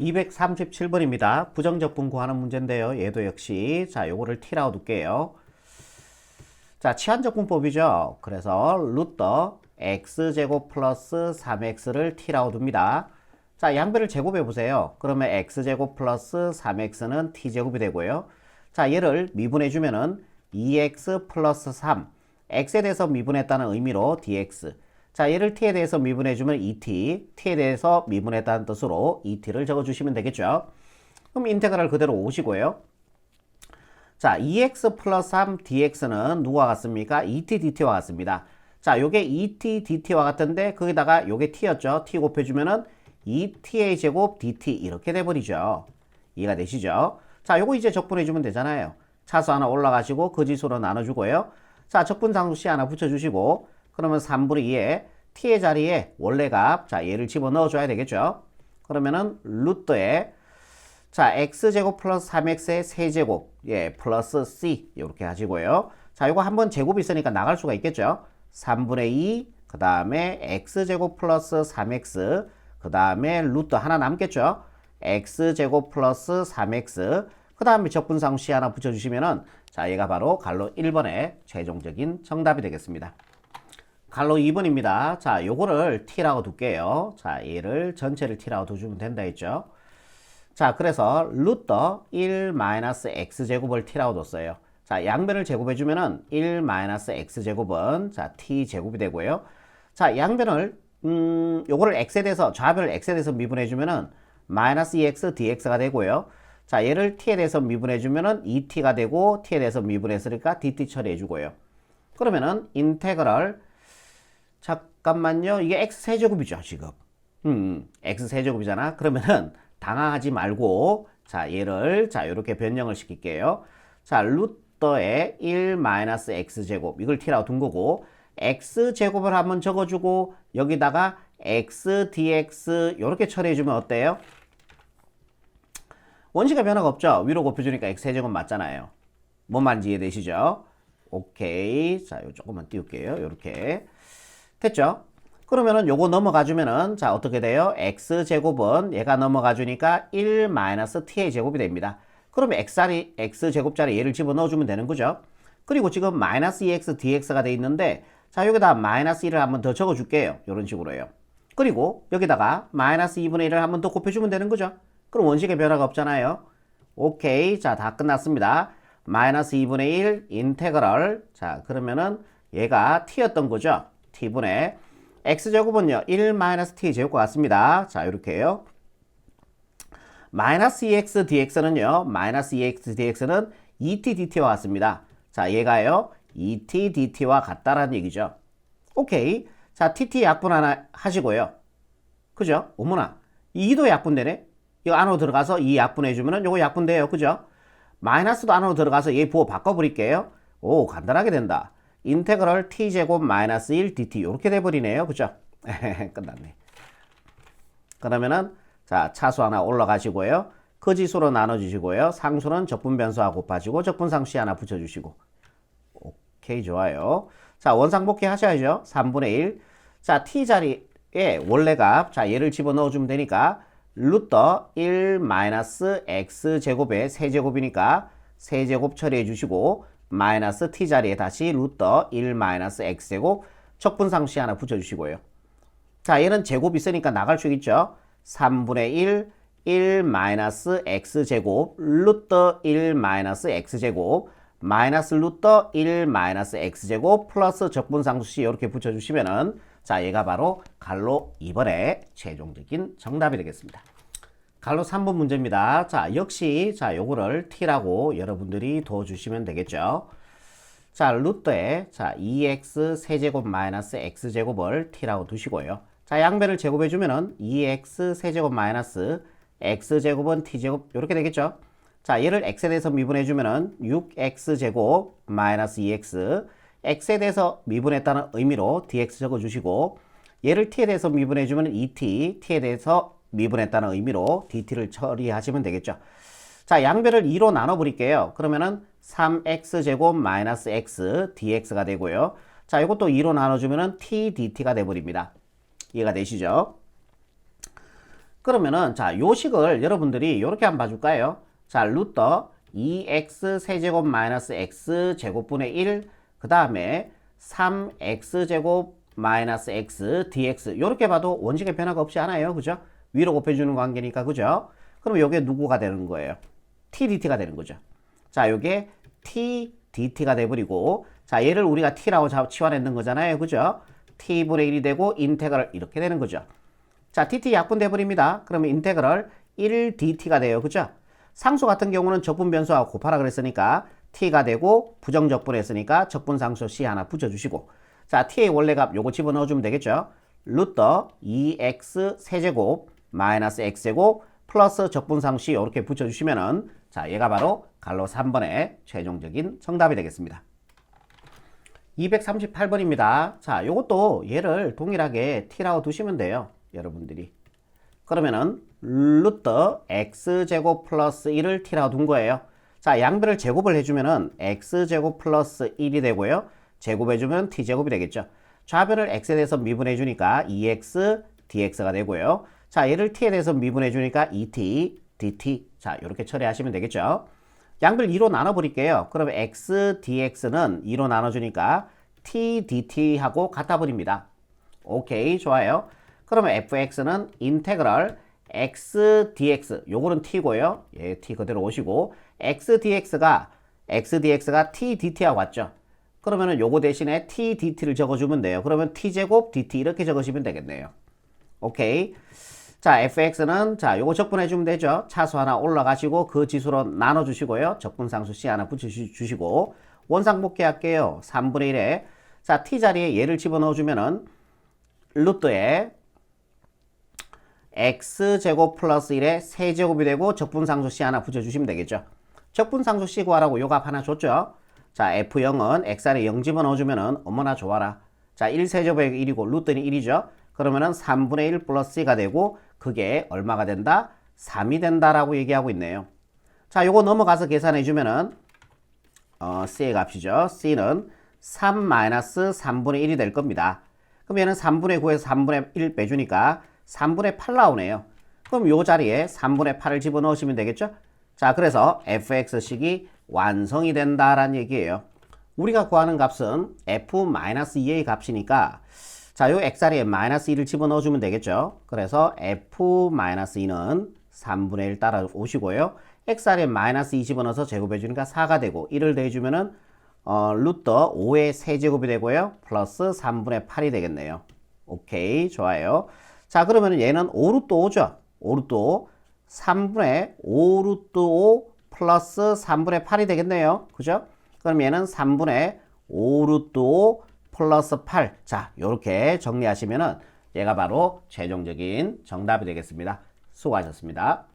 237번입니다. 부정적분 구하는 문제인데요. 얘도 역시 자 요거를 t라고 둘게요. 자 치환적분법이죠. 그래서 루터 x제곱 플러스 3x를 t라고 둡니다. 자 양변을 제곱해 보세요. 그러면 x제곱 플러스 3x는 t제곱이 되고요. 자 얘를 미분해 주면은 2x 플러스 3 x에 대해서 미분했다는 의미로 dx 자, 얘를 t에 대해서 미분해주면 2t, t에 대해서 미분했다는 뜻으로 2t를 적어주시면 되겠죠. 그럼 인테그랄 그대로 오시고요. 자, 2x 플러스 3 dx는 누구와 같습니까? 2t dt와 같습니다. 자, 요게 2t dt와 같은데 거기다가 요게 t였죠. t 곱해주면은 2t의 제곱 dt 이렇게 돼버리죠. 이해가 되시죠? 자, 요거 이제 적분해주면 되잖아요. 차수 하나 올라가시고 그 지수로 나눠주고요. 자, 적분 상수 c 하나 붙여주시고 그러면 3분의 2에 t의 자리에 원래 값, 자, 얘를 집어 넣어줘야 되겠죠. 그러면은 루트에 자, x제곱 플러스 3x의 세제곱, 예, 플러스 c 이렇게 하시고요. 자, 이거 한번 제곱이 있으니까 나갈 수가 있겠죠. 3분의 2, 그 다음에 x제곱 플러스 3x, 그 다음에 루트 하나 남겠죠. x제곱 플러스 3x, 그 다음에 적분상수 c 하나 붙여주시면은 자, 얘가 바로 갈로 1번의 최종적인 정답이 되겠습니다. 갈로 2번입니다. 자, 요거를 t라고 둘게요. 자, 얘를 전체를 t라고 두주면 된다 했죠. 자, 그래서 루터 1 마이너스 x제곱을 t라고 뒀어요. 자, 양변을 제곱해 주면은 1 마이너스 x제곱은 자, t제곱이 되고요. 자, 양변을 음, 요거를 x에 대해서 좌변을 x에 대해서 미분해 주면은 마이너스 2x dx가 되고요. 자, 얘를 t에 대해서 미분해 주면은 2t가 되고 t에 대해서 미분했으니까 dt 처리해 주고요. 그러면은 인테그럴 잠깐만요. 이게 x 세제곱이죠, 지금. 음, x 세제곱이잖아. 그러면은 당황하지 말고 자, 얘를 자, 이렇게 변형을 시킬게요. 자, 루터의 1 마이너스 x 제곱 이걸 t라고 둔 거고 x 제곱을 한번 적어 주고 여기다가 x dx 이렇게 처리해 주면 어때요? 원시가 변화가 없죠. 위로 곱해 주니까 x 세제곱 맞잖아요. 뭔 말인지 이해되시죠? 오케이. 자, 요 조금만 띄울게요. 이렇게. 됐죠? 그러면은 요거 넘어가 주면은 자 어떻게 돼요? x 제곱은 얘가 넘어가 주니까 1 마이너스 t의 제곱이 됩니다. 그러면 x자리 x 제곱자리 얘를 집어 넣어 주면 되는 거죠. 그리고 지금 마이너스 2x dx가 돼 있는데 자 여기다 마이너스 1을 한번 더 적어 줄게요. 이런 식으로요. 그리고 여기다가 마이너스 2분의 1을 한번 더 곱해 주면 되는 거죠. 그럼 원식의 변화가 없잖아요. 오케이. 자, 다 끝났습니다. 마이너스 2분의 1 인테그럴. 자, 그러면은 얘가 t였던 거죠. T분의 x제곱은요 1 마이너스 t 제곱과 같습니다. 자 이렇게요. 마이너스 2x dx는요 마이너스 2x dx는 2t dt와 같습니다. 자 얘가요 2t dt와 같다라는 얘기죠. 오케이. 자 tt 약분 하나 하시고요. 그죠? 어머나. 2도 약분되네. 이거 안으로 들어가서 2 약분해주면은 요거 약분돼요. 그죠? 마이너스도 안으로 들어가서 얘 부호 바꿔버릴게요. 오 간단하게 된다 인테그럴 t제곱 마이너스 1 dt 이렇게 돼버리네요. 그죠? 끝났네. 그러면은 자 차수 하나 올라가시고요. 그 지수로 나눠주시고요. 상수는 적분 변수와 곱하시고 적분 상수 하나 붙여주시고 오케이 좋아요. 자 원상복귀 하셔야죠. 3분의 1. 자 t 자리에 원래 값 자 얘를 집어넣어주면 되니까 루터 1 마이너스 x 제곱의 세제곱이니까 세제곱 처리해 주시고 마이너스 t 자리에 다시 루터 1 마이너스 x제곱 척분상시 하나 붙여주시고요. 자 얘는 제곱 있으니까 나갈 수 있죠. 3분의 1 1 마이너스 x제곱 루터 1 마이너스 x제곱 마이너스 루터 1 마이너스 x제곱 플러스 적분상수시 이렇게 붙여주시면은 자 얘가 바로 갈로 2번의 최종적인 정답이 되겠습니다. 갈로 3번 문제입니다. 자, 역시 자, 요거를 t라고 여러분들이 둬 주시면 되겠죠. 자, 루트에 자, 2x 세제곱 마이너스 x제곱을 t라고 두시고요. 자, 양변을 제곱해 주면은 2x 세제곱 마이너스 x제곱은 t제곱 이렇게 되겠죠. 자, 얘를 x에 대해서 미분해 주면은 6x제곱 마이너스 2x x에 대해서 미분했다는 의미로 dx 적어 주시고 얘를 t에 대해서 미분해 주면 2t, t에 대해서 미분했다는 의미로 dt를 처리하시면 되겠죠. 자, 양변을 2로 나눠 버릴게요. 그러면은 3x제곱 마이너스 x dx가 되고요. 자, 이것도 2로 나눠주면은 t dt가 돼버립니다. 이해가 되시죠? 그러면은 자, 요 식을 여러분들이 이렇게 한번 봐줄까요? 자, 루터 2x 세제곱 마이너스 x 제곱분의 1, 그 다음에 3x 제곱 마이너스 x dx 이렇게 봐도 원식의 변화가 없지 않아요, 그죠? 위로 곱해주는 관계니까, 그죠? 그럼 요게 누구가 되는 거예요? t dt가 되는 거죠. 자, 요게 t dt가 돼버리고, 자, 얘를 우리가 t라고 자- 치환했는 거잖아요, 그죠? t분의 1이 되고 인테그럴 이렇게 되는 거죠. 자, dt 약분돼 버립니다. 그러면 인테그럴 1 dt가 돼요. 그죠? 상수 같은 경우는 적분 변수하고 곱하라 그랬으니까 t가 되고 부정적분했으니까 적분상수 c 하나 붙여주시고 자, t의 원래값 요거 집어넣어 주면 되겠죠? 루터 2x 세제곱 마이너스 x제곱 플러스 적분상수 c 이렇게 붙여주시면은 자, 얘가 바로 갈로 3번의 최종적인 정답이 되겠습니다. 238번입니다. 자, 요것도 얘를 동일하게 t라고 두시면 돼요. 여러분들이. 그러면은 루터 x제곱 플러스 1을 t라고 둔 거예요. 자, 양변을 제곱을 해주면은 x제곱 플러스 1이 되고요. 제곱해주면 t제곱이 되겠죠. 좌변을 x에 대해서 미분해주니까 2x dx가 되고요. 자, 얘를 t에 대해서 미분해 주니까 2t dt. 자, 이렇게 처리하시면 되겠죠. 양변 2로 나눠 버릴게요. 그러면 x dx는 2로 나눠 주니까 t dt하고 같아 버립니다. 오케이, 좋아요. 그러면 fx는 인테그럴 x dx 요거는 t고요. 예, t 그대로 오시고 x dx가 x dx가 t dt하고 같죠. 그러면은 요거 대신에 t dt를 적어주면 돼요. 그러면 t 제곱 dt 이렇게 적으시면 되겠네요. 오케이. 자, fx는 자, 요거 적분해 주면 되죠. 차수 하나 올라가시고 그 지수로 나눠 주시고요. 적분 상수 c 하나 붙여 주- 주시고 원상 복귀 할게요. 3분의 1에 자, t 자리에 얘를 집어넣어 주면은 루트에 x제곱 플러스 1에 세제곱이 되고 적분상수 c 하나 붙여주시면 되겠죠. 적분상수 c 구하라고 요값 하나 줬죠. 자, f0은 x안에 0 집어넣어주면 은 어머나 좋아라. 자, 1세제곱에 1이고 루트는 1이죠. 그러면 은 3분의 1 플러스 c가 되고 그게 얼마가 된다? 3이 된다라고 얘기하고 있네요. 자, 요거 넘어가서 계산해 주면은 어, c의 값이죠. c는 3 마이너스 3분의 1이 될 겁니다. 그럼 얘는 3분의 9에서 3분의 1 빼주니까 3분의 8 나오네요. 그럼 요 자리에 3분의 8을 집어넣으시면 되겠죠? 자, 그래서 fx식이 완성이 된다라는 얘기예요. 우리가 구하는 값은 f-2의 값이니까 자, 요 x 자리에 마이너스 2를 집어넣어주면 되겠죠? 그래서 f-2는 3분의 1 따라 오시고요. x 자리에 마이너스 2 집어넣어서 제곱해주니까 4가 되고 1을 더해주면은 어, 루터 5의 세제곱이 되고요. 플러스 3분의 8이 되겠네요. 오케이, 좋아요. 자, 그러면 얘는 5루트 5죠? 5루트 5. 3분의 5루트 5 플러스 3분의 8이 되겠네요. 그죠? 그럼 얘는 3분의 5루트 5 플러스 8. 자, 요렇게 정리하시면은 얘가 바로 최종적인 정답이 되겠습니다. 수고하셨습니다.